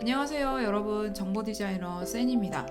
안녕하세요 여러분. 정보 디자이너 센입니다.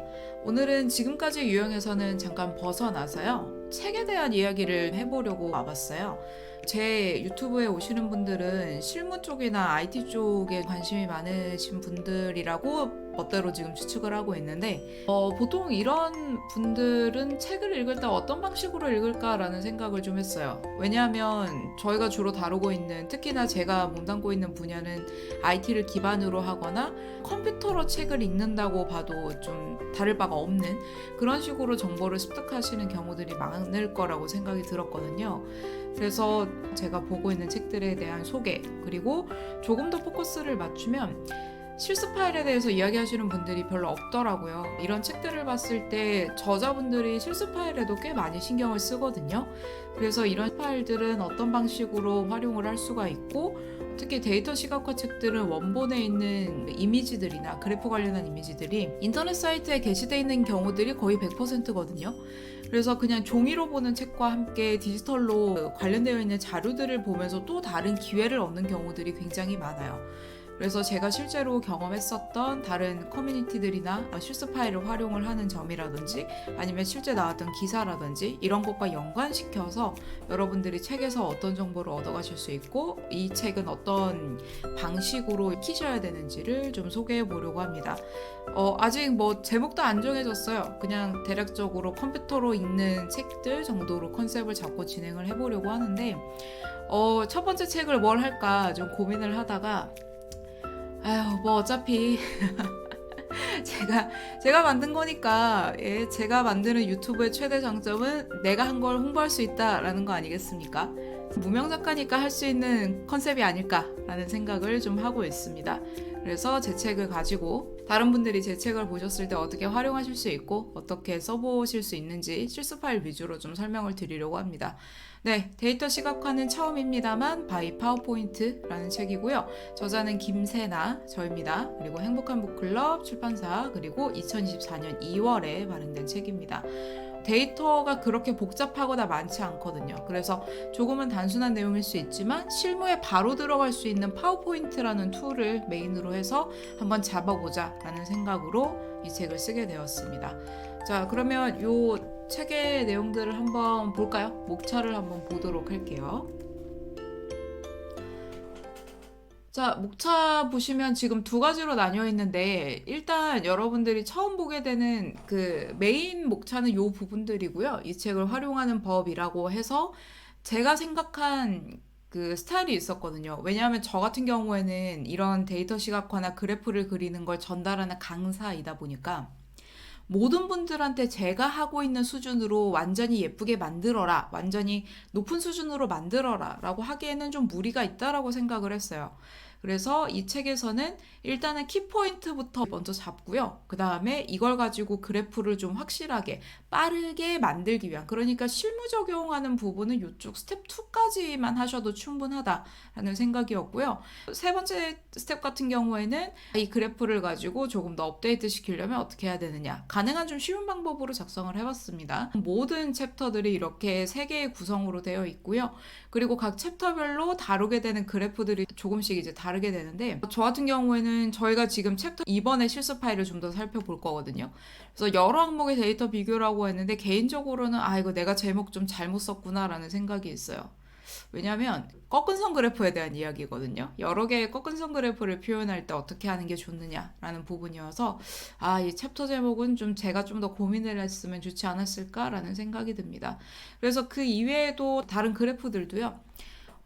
오늘은 지금까지 유형에서는 잠깐 벗어나서요 책에 대한 이야기를 해보려고 와봤어요. 제 유튜브에 오시는 분들은 실무 쪽이나 IT 쪽에 관심이 많으신 분들이라고 멋대로 지금 추측을 하고 있는데 어, 보통 이런 분들은 책을 읽을 때 어떤 방식으로 읽을까라는 생각을 좀 했어요. 왜냐하면 저희가 주로 다루고 있는 특히나 제가 몸담고 있는 분야는 IT를 기반으로 하거나 컴퓨터로 책을 읽는다고 봐도 좀 다를 바가 없는 그런 식으로 정보를 습득하시는 경우들이 많을 거라고 생각이 들었거든요. 그래서 제가 보고 있는 책들에 대한 소개 그리고 조금 더 포커스를 맞추면 실습 파일에 대해서 이야기하시는 분들이 별로 없더라고요. 이런 책들을 봤을 때 저자분들이 실습 파일에도 꽤 많이 신경을 쓰거든요. 그래서 이런 파일들은 어떤 방식으로 활용을 할 수가 있고 특히 데이터 시각화 책들은 원본에 있는 이미지들이나 그래프 관련한 이미지들이 인터넷 사이트에 게시되어 있는 경우들이 거의 100%거든요. 그래서 그냥 종이로 보는 책과 함께 디지털로 관련되어 있는 자료들을 보면서 또 다른 기회를 얻는 경우들이 굉장히 많아요. 그래서 제가 실제로 경험했었던 다른 커뮤니티들이나 실습 파일을 활용을 하는 점이라든지 아니면 실제 나왔던 기사라든지 이런 것과 연관시켜서 여러분들이 책에서 어떤 정보를 얻어가실 수 있고 이 책은 어떤 방식으로 익히셔야 되는지를 좀 소개해 보려고 합니다. 어, 아직 뭐 제목도 안 정해졌어요. 그냥 대략적으로 컴퓨터로 읽는 책들 정도로 컨셉을 잡고 진행을 해보려고 하는데 어, 첫 번째 책을 뭘 할까 좀 고민을 하다가 아휴 뭐 어차피 제가 제가 만든 거니까 예, 제가 만드는 유튜브의 최대 장점은 내가 한 걸 홍보할 수 있다라는 거 아니겠습니까? 무명 작가니까 할 수 있는 컨셉이 아닐까라는 생각을 좀 하고 있습니다. 그래서 제 책을 가지고 다른 분들이 제 책을 보셨을 때 어떻게 활용하실 수 있고 어떻게 써보실 수 있는지 실습 파일 위주로 좀 설명을 드리려고 합니다. 네, 데이터 시각화는 처음입니다만 바이 파워포인트라는 책이고요. 저자는 김세나 저입니다. 그리고 행복한 북클럽 출판사 그리고 2024년 2월에 발행된 책입니다. 데이터가 그렇게 복잡하거나 많지 않거든요. 그래서 조금은 단순한 내용일 수 있지만 실무에 바로 들어갈 수 있는 파워포인트라는 툴을 메인으로 해서 한번 잡아보자 라는 생각으로 이 책을 쓰게 되었습니다. 자, 그러면 요 책의 내용들을 한번 볼까요? 목차를 한번 보도록 할게요. 자, 목차 보시면 지금 두 가지로 나뉘어 있는데, 일단 여러분들이 처음 보게 되는 그 메인 목차는 요 부분들이고요. 이 책을 활용하는 법이라고 해서 제가 생각한 그 스타일이 있었거든요. 왜냐하면 저 같은 경우에는 이런 데이터 시각화나 그래프를 그리는 걸 전달하는 강사이다 보니까 모든 분들한테 제가 하고 있는 수준으로 완전히 예쁘게 만들어라, 완전히 높은 수준으로 만들어라 라고 하기에는 좀 무리가 있다라고 생각을 했어요. 그래서 이 책에서는 일단은 키포인트부터 먼저 잡고요. 그 다음에 이걸 가지고 그래프를 좀 확실하게 빠르게 만들기 위한 그러니까 실무 적용하는 부분은 이쪽 스텝 2까지만 하셔도 충분하다라는 생각이었고요. 세 번째 스텝 같은 경우에는 이 그래프를 가지고 조금 더 업데이트 시키려면 어떻게 해야 되느냐 가능한 좀 쉬운 방법으로 작성을 해봤습니다. 모든 챕터들이 이렇게 세 개의 구성으로 되어 있고요. 그리고 각 챕터별로 다루게 되는 그래프들이 조금씩 이제 다르게 되는데 저 같은 경우에는 저희가 지금 챕터 2번의 실습 파일을 좀 더 살펴볼 거거든요. 그래서 여러 항목의 데이터 비교라고 했는데 개인적으로는 아 이거 내가 제목 좀 잘못 썼구나라는 생각이 있어요. 왜냐하면 꺾은 선 그래프에 대한 이야기거든요. 여러 개의 꺾은 선 그래프를 표현할 때 어떻게 하는 게 좋느냐라는 부분이어서 아, 이 챕터 제목은 좀 제가 좀 더 고민을 했으면 좋지 않았을까라는 생각이 듭니다. 그래서 그 이외에도 다른 그래프들도요.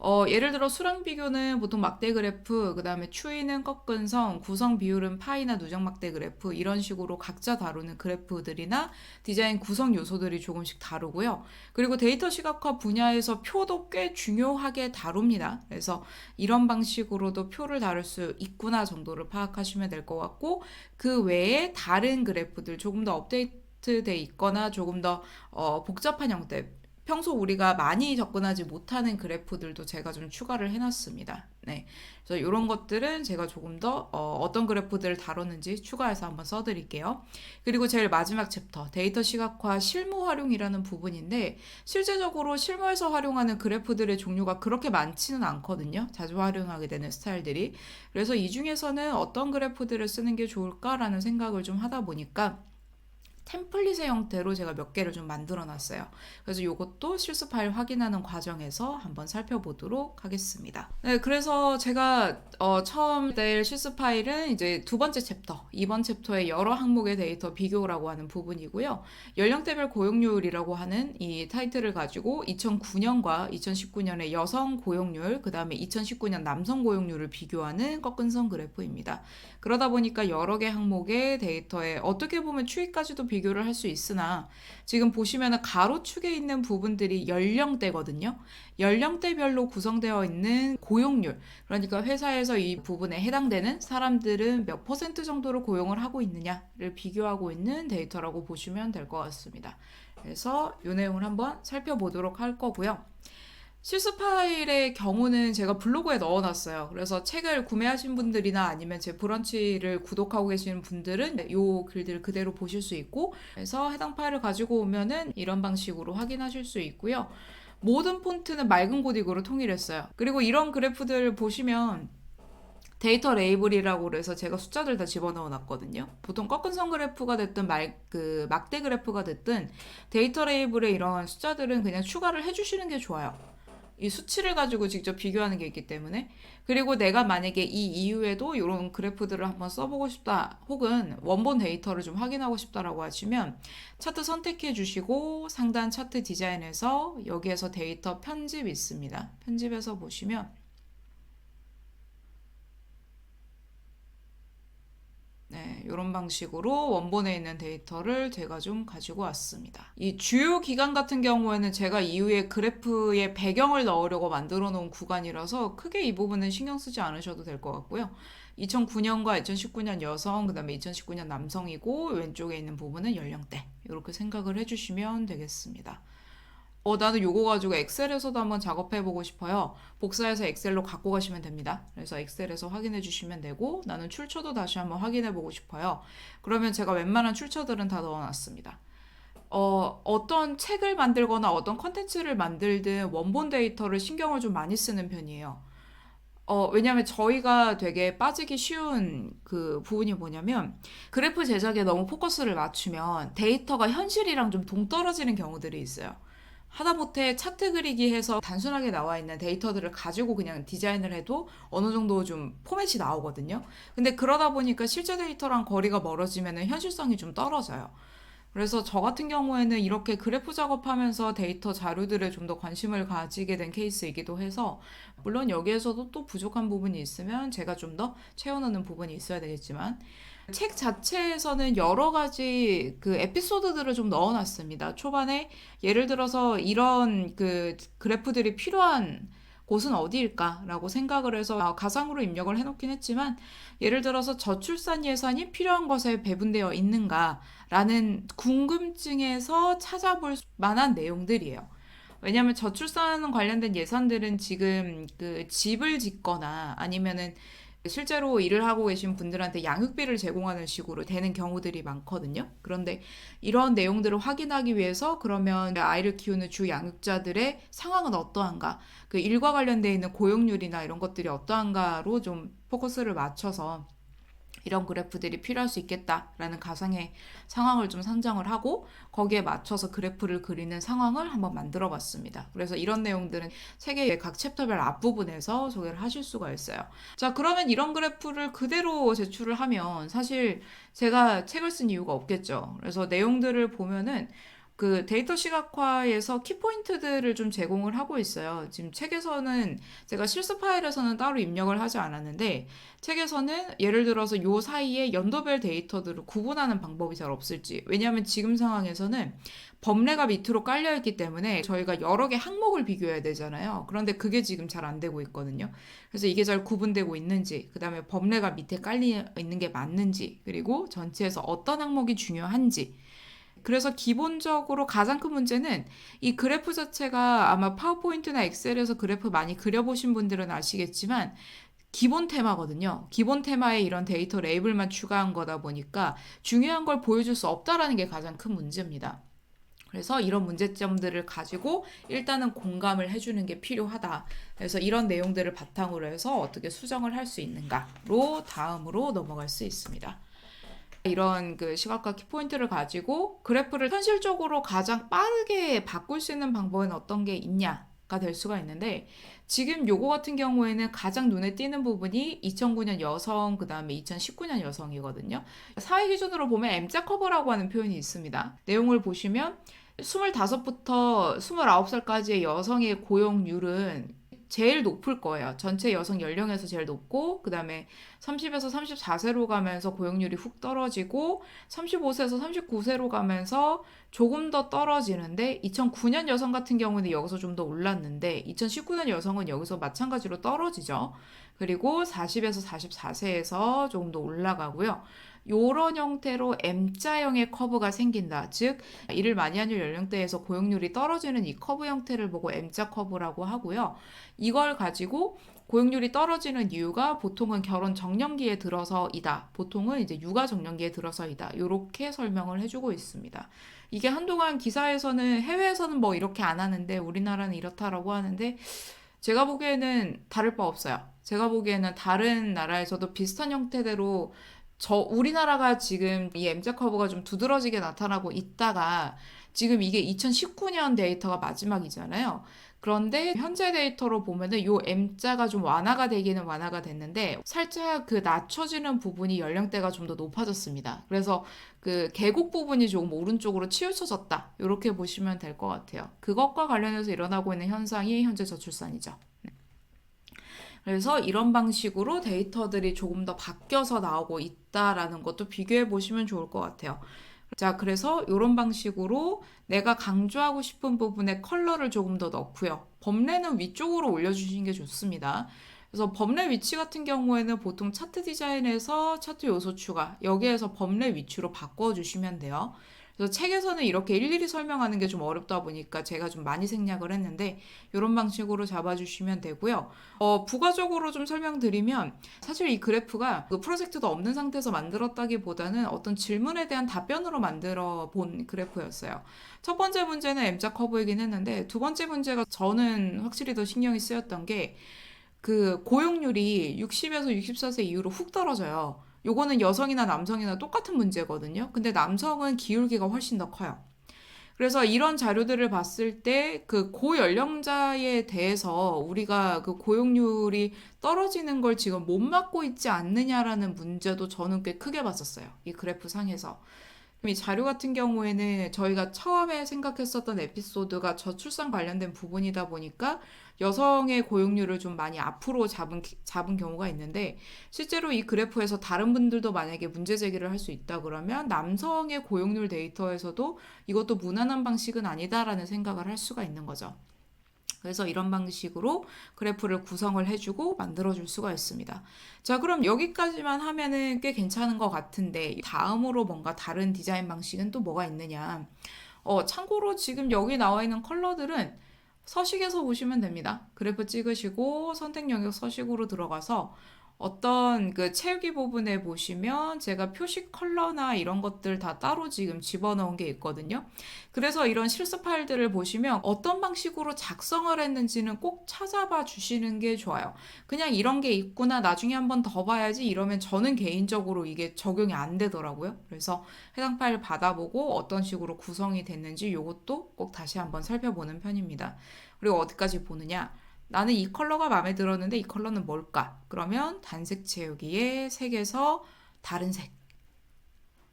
어, 예를 들어 수랑 비교는 보통 막대 그래프, 그 다음에 추이는 꺾은 선, 구성 비율은 파이나 누적 막대 그래프 이런 식으로 각자 다루는 그래프들이나 디자인 구성 요소들이 조금씩 다루고요. 그리고 데이터 시각화 분야에서 표도 꽤 중요하게 다룹니다. 그래서 이런 방식으로도 표를 다룰 수 있구나 정도를 파악하시면 될 것 같고 그 외에 다른 그래프들 조금 더 업데이트 돼 있거나 조금 더 어, 복잡한 형태 평소 우리가 많이 접근하지 못하는 그래프들도 제가 좀 추가를 해놨습니다. 네. 그래서 이런 것들은 제가 조금 더 어, 떤 그래프들을 다뤘는지 추가해서 한번 써드릴게요. 그리고 제일 마지막 챕터 데이터 시각화 실무 활용이라는 부분인데 실제적으로 실무에서 활용하는 그래프들의 종류가 그렇게 많지는 않거든요. 자주 활용하게 되는 스타일들이. 그래서 이 중에서는 어떤 그래프들을 쓰는 게 좋을까라는 생각을 좀 하다 보니까 템플릿의 형태로 제가 몇 개를 좀 만들어 놨어요. 그래서 이것도 실습 파일 확인하는 과정에서 한번 살펴보도록 하겠습니다. 네, 그래서 제가 어, 처음 낼 실습 파일은 이제 두 번째 챕터, 이번 챕터의 여러 항목의 데이터 비교라고 하는 부분이고요. 연령대별 고용률이라고 하는 이 타이틀을 가지고 2009년과 2019년의 여성 고용률, 그 다음에 2019년 남성 고용률을 비교하는 꺾은 선 그래프입니다. 그러다 보니까 여러 개 항목의 데이터에 어떻게 보면 추이까지도 비교를 할 수 있으나 지금 보시면 가로축에 있는 부분들이 연령대거든요. 연령대별로 구성되어 있는 고용률. 그러니까 회사에서 이 부분에 해당되는 사람들은 몇 퍼센트 정도로 고용을 하고 있느냐를 비교하고 있는 데이터라고 보시면 될 것 같습니다. 그래서 이 내용을 한번 살펴보도록 할 거고요. 실습 파일의 경우는 제가 블로그에 넣어놨어요. 그래서 책을 구매하신 분들이나 아니면 제 브런치를 구독하고 계시는 분들은 이 글들 그대로 보실 수 있고, 그래서 해당 파일을 가지고 오면은 이런 방식으로 확인하실 수 있고요. 모든 폰트는 맑은 고딕으로 통일했어요. 그리고 이런 그래프들 보시면 데이터 레이블이라고 그래서 제가 숫자들 다 집어넣어 놨거든요. 보통 꺾은 선 그래프가 됐든 말, 그 막대 그래프가 됐든 데이터 레이블에 이런 숫자들은 그냥 추가를 해주시는 게 좋아요. 이 수치를 가지고 직접 비교하는 게 있기 때문에 그리고 내가 만약에 이 이후에도 이런 그래프들을 한번 써보고 싶다 혹은 원본 데이터를 좀 확인하고 싶다라고 하시면 차트 선택해 주시고 상단 차트 디자인에서 여기에서 데이터 편집 있습니다. 편집해서 보시면 네, 이런 방식으로 원본에 있는 데이터를 제가 좀 가지고 왔습니다. 이 주요 기간 같은 경우에는 제가 이후에 그래프에 배경을 넣으려고 만들어 놓은 구간이라서 크게 이 부분은 신경 쓰지 않으셔도 될 것 같고요. 2009년과 2019년 여성, 그 다음에 2019년 남성이고 왼쪽에 있는 부분은 연령대 이렇게 생각을 해주시면 되겠습니다. 어, 나는 요거 가지고 엑셀에서도 한번 작업해 보고 싶어요. 복사해서 엑셀로 갖고 가시면 됩니다. 그래서 엑셀에서 확인해 주시면 되고, 나는 출처도 다시 한번 확인해 보고 싶어요. 그러면 제가 웬만한 출처들은 다 넣어놨습니다. 어, 어떤 책을 만들거나 어떤 컨텐츠를 만들든 원본 데이터를 신경을 좀 많이 쓰는 편이에요. 어, 왜냐면 저희가 되게 빠지기 쉬운 그 부분이 뭐냐면 그래프 제작에 너무 포커스를 맞추면 데이터가 현실이랑 좀 동떨어지는 경우들이 있어요. 하다못해 차트 그리기 해서 단순하게 나와 있는 데이터들을 가지고 그냥 디자인을 해도 어느 정도 좀 포맷이 나오거든요. 근데 그러다 보니까 실제 데이터랑 거리가 멀어지면 현실성이 좀 떨어져요. 그래서 저 같은 경우에는 이렇게 그래프 작업하면서 데이터 자료들에 좀 더 관심을 가지게 된 케이스이기도 해서 물론 여기에서도 또 부족한 부분이 있으면 제가 좀 더 채워넣는 부분이 있어야 되겠지만 책 자체에서는 여러 가지 그 에피소드들을 좀 넣어놨습니다. 초반에 예를 들어서 이런 그 그래프들이 필요한 곳은 어디일까라고 생각을 해서 가상으로 입력을 해놓긴 했지만 예를 들어서 저출산 예산이 필요한 것에 배분되어 있는가라는 궁금증에서 찾아볼 만한 내용들이에요. 왜냐하면 저출산 관련된 예산들은 지금 그 집을 짓거나 아니면은 실제로 일을 하고 계신 분들한테 양육비를 제공하는 식으로 되는 경우들이 많거든요. 그런데 이런 내용들을 확인하기 위해서 그러면 아이를 키우는 주 양육자들의 상황은 어떠한가, 그 일과 관련되어 있는 고용률이나 이런 것들이 어떠한가로 좀 포커스를 맞춰서 이런 그래프들이 필요할 수 있겠다라는 가상의 상황을 좀 상정을 하고 거기에 맞춰서 그래프를 그리는 상황을 한번 만들어 봤습니다. 그래서 이런 내용들은 책의 각 챕터별 앞부분에서 소개를 하실 수가 있어요. 자, 그러면 이런 그래프를 그대로 제출을 하면 사실 제가 책을 쓴 이유가 없겠죠. 그래서 내용들을 보면은 그 데이터 시각화에서 키포인트들을 좀 제공을 하고 있어요. 지금 책에서는 제가 실습 파일에서는 따로 입력을 하지 않았는데 책에서는 예를 들어서 요 사이에 연도별 데이터들을 구분하는 방법이 잘 없을지. 왜냐하면 지금 상황에서는 범례가 밑으로 깔려 있기 때문에 저희가 여러 개 항목을 비교해야 되잖아요. 그런데 그게 지금 잘 안 되고 있거든요. 그래서 이게 잘 구분되고 있는지, 그 다음에 범례가 밑에 깔려 있는 게 맞는지, 그리고 전체에서 어떤 항목이 중요한지, 그래서 기본적으로 가장 큰 문제는 이 그래프 자체가 아마 파워포인트나 엑셀에서 그래프 많이 그려보신 분들은 아시겠지만 기본 테마거든요. 기본 테마에 이런 데이터 레이블만 추가한 거다 보니까 중요한 걸 보여줄 수 없다라는 게 가장 큰 문제입니다. 그래서 이런 문제점들을 가지고 일단은 공감을 해주는 게 필요하다. 그래서 이런 내용들을 바탕으로 해서 어떻게 수정을 할 수 있는가로 다음으로 넘어갈 수 있습니다. 이런 그 시각과 키포인트를 가지고 그래프를 현실적으로 가장 빠르게 바꿀 수 있는 방법은 어떤 게 있냐가 될 수가 있는데 지금 요거 같은 경우에는 가장 눈에 띄는 부분이 2009년 여성 그다음에 2019년 여성이거든요. 사회 기준으로 보면 M자 커버라고 하는 표현이 있습니다. 내용을 보시면 25부터 29살까지의 여성의 고용률은 제일 높을 거예요. 전체 여성 연령에서 제일 높고, 그 다음에 30에서 34세로 가면서 고용률이 훅 떨어지고, 35세에서 39세로 가면서 조금 더 떨어지는데, 2009년 여성 같은 경우는 여기서 좀 더 올랐는데, 2019년 여성은 여기서 마찬가지로 떨어지죠. 그리고 40에서 44세에서 조금 더 올라가고요. 요런 형태로 M자형의 커브가 생긴다. 즉, 일을 많이 하는 연령대에서 고용률이 떨어지는 이 커브 형태를 보고 M자 커브라고 하고요. 이걸 가지고 고용률이 떨어지는 이유가 보통은 결혼 정년기에 들어서이다. 보통은 이제 육아 정년기에 들어서이다. 이렇게 설명을 해주고 있습니다. 이게 한동안 기사에서는 해외에서는 뭐 이렇게 안 하는데 우리나라는 이렇다라고 하는데 제가 보기에는 다를 바 없어요. 제가 보기에는 다른 나라에서도 비슷한 형태대로 저 우리나라가 지금 이 M자 커브가 좀 두드러지게 나타나고 있다가 지금 이게 2019년 데이터가 마지막이잖아요. 그런데 현재 데이터로 보면은 요 M자가 좀 완화가 되기는 완화가 됐는데 살짝 그 낮춰지는 부분이 연령대가 좀 더 높아졌습니다. 그래서 그 계곡 부분이 조금 오른쪽으로 치우쳐졌다. 이렇게 보시면 될 것 같아요. 그것과 관련해서 일어나고 있는 현상이 현재 저출산이죠. 네. 그래서 이런 방식으로 데이터들이 조금 더 바뀌어서 나오고 있다라는 것도 비교해 보시면 좋을 것 같아요. 자, 그래서 이런 방식으로 내가 강조하고 싶은 부분에 컬러를 조금 더 넣고요. 범례는 위쪽으로 올려주시는 게 좋습니다. 그래서 범례 위치 같은 경우에는 보통 차트 디자인에서 차트 요소 추가, 여기에서 범례 위치로 바꿔주시면 돼요. 그래서 책에서는 이렇게 일일이 설명하는 게 좀 어렵다 보니까 제가 좀 많이 생략을 했는데 이런 방식으로 잡아주시면 되고요. 어, 부가적으로 좀 설명드리면 사실 이 그래프가 그 프로젝트도 없는 상태에서 만들었다기보다는 어떤 질문에 대한 답변으로 만들어 본 그래프였어요. 첫 번째 문제는 M자 커브이긴 했는데 두 번째 문제가 저는 확실히 더 신경이 쓰였던 게 그 고용률이 60에서 64세 이후로 훅 떨어져요. 요거는 여성이나 남성이나 똑같은 문제거든요. 근데 남성은 기울기가 훨씬 더 커요. 그래서 이런 자료들을 봤을 때 그 고연령자에 대해서 우리가 그 고용률이 떨어지는 걸 지금 못 막고 있지 않느냐라는 문제도 저는 꽤 크게 봤었어요. 이 그래프 상에서. 이 자료 같은 경우에는 저희가 처음에 생각했었던 에피소드가 저출산 관련된 부분이다 보니까 여성의 고용률을 좀 많이 앞으로 잡은, 잡은 경우가 있는데 실제로 이 그래프에서 다른 분들도 만약에 문제 제기를 할 수 있다 그러면 남성의 고용률 데이터에서도 이것도 무난한 방식은 아니다라는 생각을 할 수가 있는 거죠. 그래서 이런 방식으로 그래프를 구성을 해주고 만들어줄 수가 있습니다. 자, 그럼 여기까지만 하면은 꽤 괜찮은 것 같은데, 다음으로 뭔가 다른 디자인 방식은 또 뭐가 있느냐. 어, 참고로 지금 여기 나와 있는 컬러들은 서식에서 보시면 됩니다. 그래프 찍으시고 선택 영역 서식으로 들어가서 어떤 그 채우기 부분에 보시면 제가 표시 컬러나 이런 것들 다 따로 지금 집어넣은 게 있거든요. 그래서 이런 실습 파일들을 보시면 어떤 방식으로 작성을 했는지는 꼭 찾아봐 주시는 게 좋아요. 그냥 이런 게 있구나 나중에 한번 더 봐야지 이러면 저는 개인적으로 이게 적용이 안 되더라고요. 그래서 해당 파일 받아보고 어떤 식으로 구성이 됐는지 이것도 꼭 다시 한번 살펴보는 편입니다. 그리고 어디까지 보느냐? 나는 이 컬러가 마음에 들었는데 이 컬러는 뭘까? 그러면 단색 채우기에 색에서 다른 색.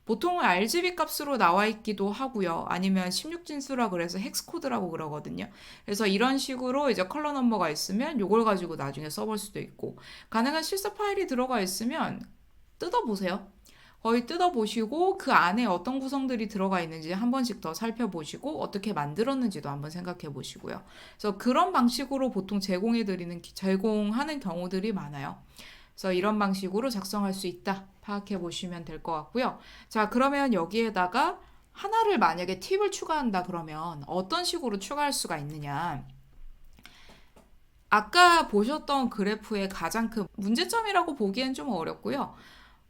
보통은 RGB 값으로 나와 있기도 하고요. 아니면 16진수라 그래서 헥스 코드라고 그러거든요. 그래서 이런 식으로 이제 컬러 넘버가 있으면 이걸 가지고 나중에 써볼 수도 있고 가능한 실습 파일이 들어가 있으면 뜯어보세요. 거의 뜯어보시고 그 안에 어떤 구성들이 들어가 있는지 한 번씩 더 살펴보시고 어떻게 만들었는지도 한번 생각해 보시고요. 그래서 그런 방식으로 보통 제공해 드리는 제공하는 경우들이 많아요. 그래서 이런 방식으로 작성할 수 있다 파악해 보시면 될 것 같고요. 자, 그러면 여기에다가 하나를 만약에 팁을 추가한다 그러면 어떤 식으로 추가할 수가 있느냐. 아까 보셨던 그래프의 가장 큰 문제점이라고 보기엔 좀 어렵고요.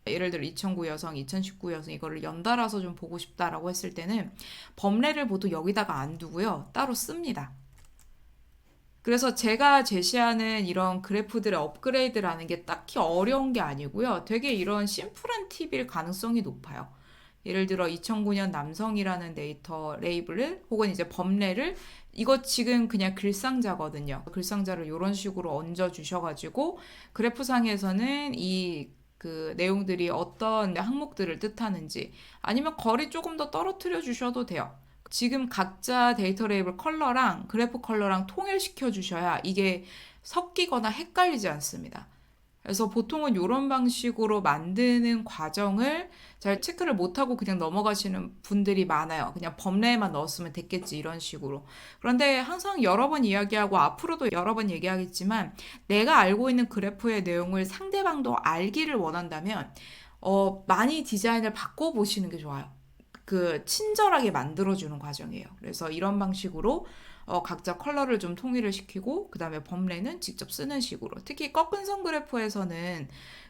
예를 들어 2009 여성, 2019 여성 이거를 연달아서 좀 보고 싶다라고 했을 때는 범례를 보통 여기다가 안 두고요. 따로 씁니다. 그래서 제가 제시하는 이런 그래프들의 업그레이드라는 게 딱히 어려운 게 아니고요. 되게 이런 심플한 팁일 가능성이 높아요. 예를 들어 2009년 남성이라는 데이터 레이블을 혹은 이제 범례를 이거 지금 그냥 글상자거든요. 글상자를 이런 식으로 얹어 주셔가지고 그래프상에서는 이 그 내용들이 어떤 항목들을 뜻하는지 아니면 거리 조금 더 떨어뜨려 주셔도 돼요. 지금 각자 데이터 레이블 컬러랑 그래프 컬러랑 통일시켜 주셔야 이게 섞이거나 헷갈리지 않습니다. 그래서 보통은 이런 방식으로 만드는 과정을 잘 체크를 못하고 그냥 넘어가시는 분들이 많아요. 그냥 범례에만 넣었으면 됐겠지, 이런 식으로. 그런데 항상 여러 번 이야기하고 앞으로도 여러 번 얘기하겠지만 내가 알고 있는 그래프의 내용을 상대방도 알기를 원한다면 어, 많이 디자인을 바꿔보시는 게 좋아요. 그 친절하게 만들어주는 과정이에요. 그래서 이런 방식으로 어, 각자 컬러를 좀 통일을 시키고 그 다음에 범례는 직접 쓰는 식으로 특히 꺾은 선 그래프에서는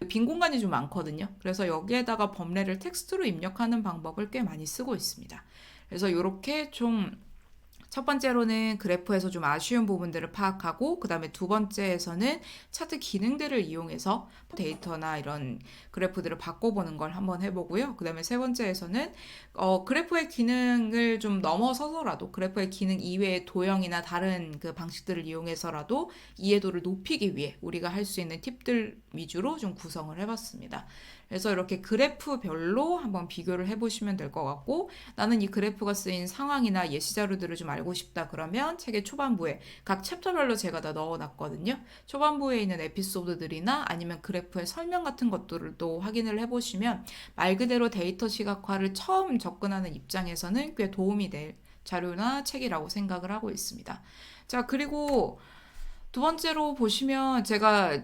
빈 공간이 좀 많거든요. 그래서 여기에다가 범례를 텍스트로 입력하는 방법을 꽤 많이 쓰고 있습니다. 그래서 이렇게 좀 첫 번째로는 그래프에서 좀 아쉬운 부분들을 파악하고 그 다음에 두 번째에서는 차트 기능들을 이용해서 데이터나 이런 그래프들을 바꿔보는 걸 한번 해보고요. 그 다음에 세 번째에서는 어, 그래프의 기능을 좀 넘어서서라도 그래프의 기능 이외의 도형이나 다른 그 방식들을 이용해서라도 이해도를 높이기 위해 우리가 할 수 있는 팁들 위주로 좀 구성을 해봤습니다. 그래서 이렇게 그래프별로 한번 비교를 해보시면 될 것 같고 나는 이 그래프가 쓰인 상황이나 예시 자료들을 좀 알고 싶다 그러면 책의 초반부에 각 챕터별로 제가 다 넣어놨거든요. 초반부에 있는 에피소드들이나 아니면 그래프의 설명 같은 것들을 또 확인을 해보시면 말 그대로 데이터 시각화를 처음 접근하는 입장에서는 꽤 도움이 될 자료나 책이라고 생각을 하고 있습니다. 자, 그리고 두 번째로 보시면 제가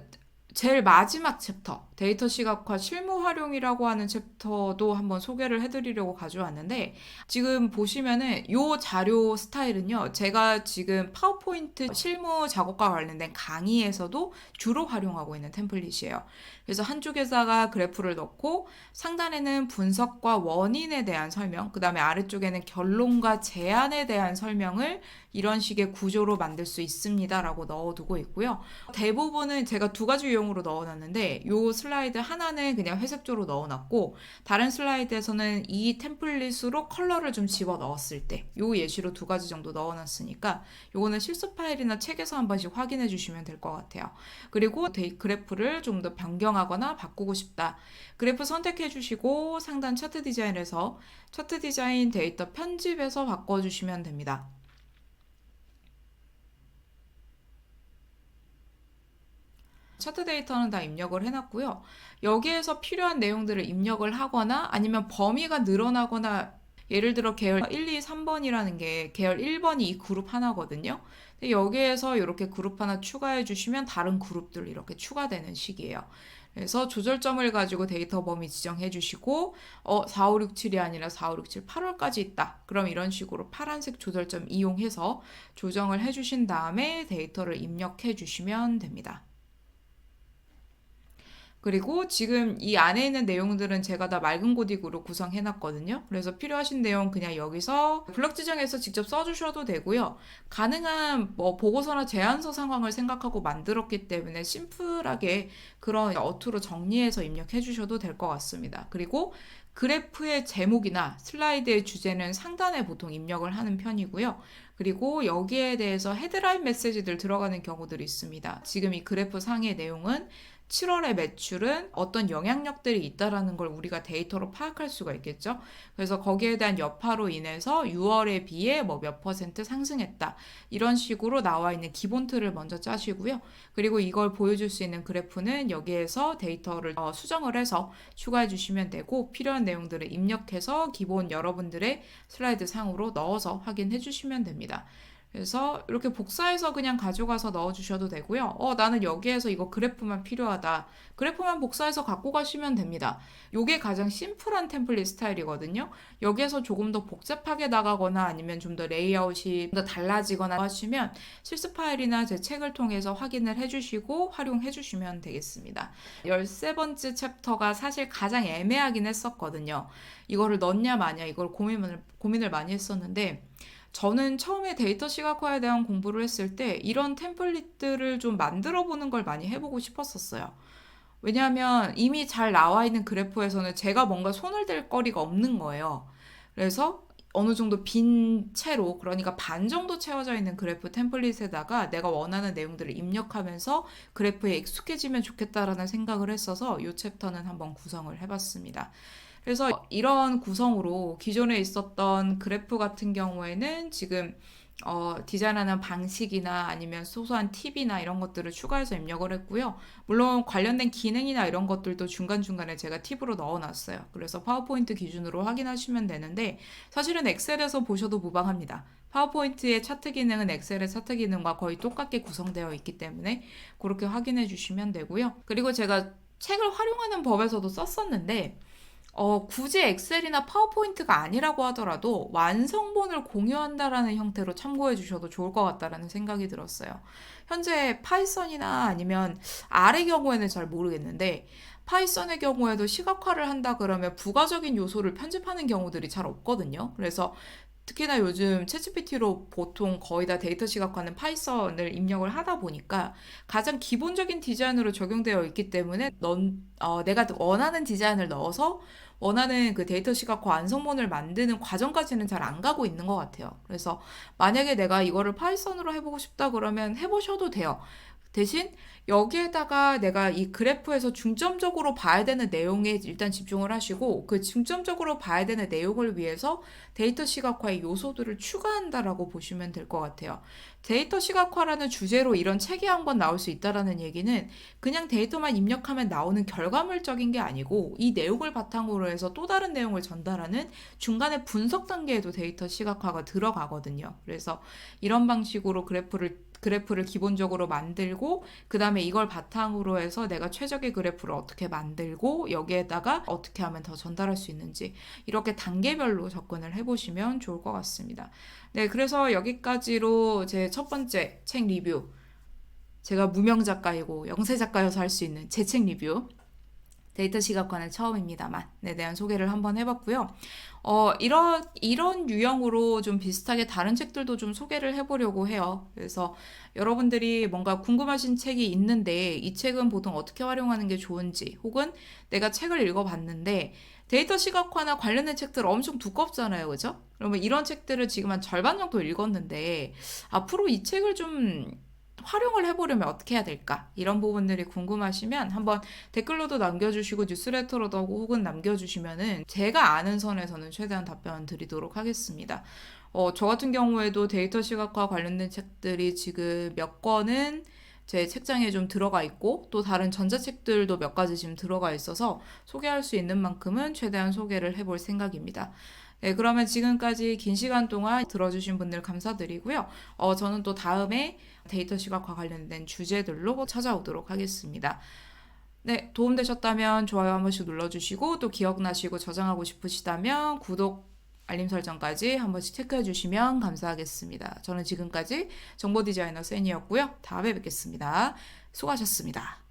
제일 마지막 챕터, 데이터 시각화 실무 활용이라고 하는 챕터도 한번 소개를 해드리려고 가져왔는데, 지금 보시면은 요 자료 스타일은요, 제가 지금 파워포인트 실무 작업과 관련된 강의에서도 주로 활용하고 있는 템플릿이에요. 그래서 한쪽에다가 그래프를 넣고, 상단에는 분석과 원인에 대한 설명, 그 다음에 아래쪽에는 결론과 제안에 대한 설명을 이런 식의 구조로 만들 수 있습니다라고 넣어두고 있고요. 대부분은 제가 두 가지 유형으로 넣어놨는데 요 슬라이드 하나는 그냥 회색조로 넣어놨고 다른 슬라이드에서는 이 템플릿으로 컬러를 좀 집어 넣었을 때 요 예시로 두 가지 정도 넣어놨으니까 요거는 실습 파일이나 책에서 한 번씩 확인해 주시면 될 것 같아요. 그리고 그래프를 좀 더 변경하거나 바꾸고 싶다. 그래프 선택해 주시고 상단 차트 디자인에서 차트 디자인 데이터 편집에서 바꿔주시면 됩니다. 차트 데이터는 다 입력을 해놨고요. 여기에서 필요한 내용들을 입력을 하거나 아니면 범위가 늘어나거나 예를 들어 계열 1, 2, 3번이라는 게 계열 1번이 이 그룹 하나거든요. 근데 여기에서 이렇게 그룹 하나 추가해 주시면 다른 그룹들 이렇게 추가되는 식이에요. 그래서 조절점을 가지고 데이터 범위 지정해 주시고 어 4567이 아니라 4567 8월까지 있다. 그럼 이런 식으로 파란색 조절점 이용해서 조정을 해 주신 다음에 데이터를 입력해 주시면 됩니다. 그리고 지금 이 안에 있는 내용들은 제가 다 맑은 고딕으로 구성해 놨거든요. 그래서 필요하신 내용 그냥 여기서 블럭 지정해서 직접 써주셔도 되고요. 가능한 뭐 보고서나 제안서 상황을 생각하고 만들었기 때문에 심플하게 그런 어투로 정리해서 입력해 주셔도 될 것 같습니다. 그리고 그래프의 제목이나 슬라이드의 주제는 상단에 보통 입력을 하는 편이고요. 그리고 여기에 대해서 헤드라인 메시지들 들어가는 경우들이 있습니다. 지금 이 그래프 상의 내용은 7월의 매출은 어떤 영향력들이 있다라는 걸 우리가 데이터로 파악할 수가 있겠죠. 그래서 거기에 대한 여파로 인해서 6월에 비해 뭐 몇 퍼센트 상승했다. 이런 식으로 나와 있는 기본 틀을 먼저 짜시고요. 그리고 이걸 보여줄 수 있는 그래프는 여기에서 데이터를 어, 수정을 해서 추가해 주시면 되고 필요한 내용들을 입력해서 기본 여러분들의 슬라이드 상으로 넣어서 확인해 주시면 됩니다. 그래서 이렇게 복사해서 그냥 가져가서 넣어주셔도 되고요. 어, 나는 여기에서 이거 그래프만 필요하다. 그래프만 복사해서 갖고 가시면 됩니다. 요게 가장 심플한 템플릿 스타일이거든요. 여기에서 조금 더 복잡하게 나가거나 아니면 좀 더 레이아웃이 더 달라지거나 하시면 실습 파일이나 제 책을 통해서 확인을 해주시고 활용해 주시면 되겠습니다. 13번째 챕터가 사실 가장 애매하긴 했었거든요. 이거를 넣냐 마냐 이걸 고민을, 고민을 많이 했었는데 저는 처음에 데이터 시각화에 대한 공부를 했을 때 이런 템플릿들을 좀 만들어 보는 걸 많이 해보고 싶었었어요. 왜냐하면 이미 잘 나와 있는 그래프에서는 제가 뭔가 손을 댈 거리가 없는 거예요. 그래서 어느 정도 빈 채로, 그러니까 반 정도 채워져 있는 그래프 템플릿에다가 내가 원하는 내용들을 입력하면서 그래프에 익숙해지면 좋겠다라는 생각을 했어서 이 챕터는 한번 구성을 해봤습니다. 그래서 이런 구성으로 기존에 있었던 그래프 같은 경우에는 지금 어, 디자인하는 방식이나 아니면 소소한 팁이나 이런 것들을 추가해서 입력을 했고요. 물론 관련된 기능이나 이런 것들도 중간중간에 제가 팁으로 넣어놨어요. 그래서 파워포인트 기준으로 확인하시면 되는데 사실은 엑셀에서 보셔도 무방합니다. 파워포인트의 차트 기능은 엑셀의 차트 기능과 거의 똑같게 구성되어 있기 때문에 그렇게 확인해 주시면 되고요. 그리고 제가 책을 활용하는 법에서도 썼었는데 어, 굳이 엑셀이나 파워포인트가 아니라고 하더라도 완성본을 공유한다라는 형태로 참고해 주셔도 좋을 것 같다라는 생각이 들었어요. 현재 파이썬이나 아니면 R의 경우에는 잘 모르겠는데 파이썬의 경우에도 시각화를 한다 그러면 부가적인 요소를 편집하는 경우들이 잘 없거든요. 그래서 특히나 요즘 챗GPT로 보통 거의 다 데이터 시각화는 파이썬을 입력을 하다 보니까 가장 기본적인 디자인으로 적용되어 있기 때문에 넌, 어, 내가 원하는 디자인을 넣어서 원하는 그 데이터 시각화 완성본을 만드는 과정까지는 잘 안 가고 있는 것 같아요. 그래서 만약에 내가 이거를 파이썬으로 해보고 싶다 그러면 해보셔도 돼요. 대신 여기에다가 내가 이 그래프에서 중점적으로 봐야 되는 내용에 일단 집중을 하시고 그 중점적으로 봐야 되는 내용을 위해서 데이터 시각화의 요소들을 추가한다라고 보시면 될 것 같아요. 데이터 시각화라는 주제로 이런 책이 한 권 나올 수 있다라는 얘기는 그냥 데이터만 입력하면 나오는 결과물적인 게 아니고 이 내용을 바탕으로 해서 또 다른 내용을 전달하는 중간에 분석 단계에도 데이터 시각화가 들어가거든요. 그래서 이런 방식으로 그래프를 그래프를 기본적으로 만들고 그 다음에 이걸 바탕으로 해서 내가 최적의 그래프를 어떻게 만들고 여기에다가 어떻게 하면 더 전달할 수 있는지 이렇게 단계별로 접근을 해보시면 좋을 것 같습니다. 네, 그래서 여기까지로 제 첫 번째 책 리뷰 제가 무명 작가이고 영세 작가여서 할 수 있는 제 책 리뷰 데이터 시각화는 처음입니다만 에 대한 소개를 한번 해봤고요. 어, 이런, 이런 유형으로 좀 비슷하게 다른 책들도 좀 소개를 해보려고 해요. 그래서 여러분들이 뭔가 궁금하신 책이 있는데 이 책은 보통 어떻게 활용하는 게 좋은지 혹은 내가 책을 읽어봤는데 데이터 시각화나 관련된 책들 엄청 두껍잖아요. 그죠? 그러면 이런 책들을 지금 한 절반 정도 읽었는데 앞으로 이 책을 좀 활용을 해보려면 어떻게 해야 될까? 이런 부분들이 궁금하시면 한번 댓글로도 남겨주시고 뉴스레터로도 혹은 남겨주시면은 제가 아는 선에서는 최대한 답변 드리도록 하겠습니다. 어, 저 같은 경우에도 데이터 시각화 관련된 책들이 지금 몇 권은 제 책장에 좀 들어가 있고 또 다른 전자책들도 몇 가지 지금 들어가 있어서 소개할 수 있는 만큼은 최대한 소개를 해볼 생각입니다. 네, 그러면 지금까지 긴 시간 동안 들어주신 분들 감사드리고요. 어, 저는 또 다음에 데이터 시각화 관련된 주제들로 찾아오도록 하겠습니다. 네, 도움되셨다면 좋아요 한 번씩 눌러주시고 또 기억나시고 저장하고 싶으시다면 구독, 알림 설정까지 한 번씩 체크해 주시면 감사하겠습니다. 저는 지금까지 정보 디자이너 센이었고요. 다음에 뵙겠습니다. 수고하셨습니다.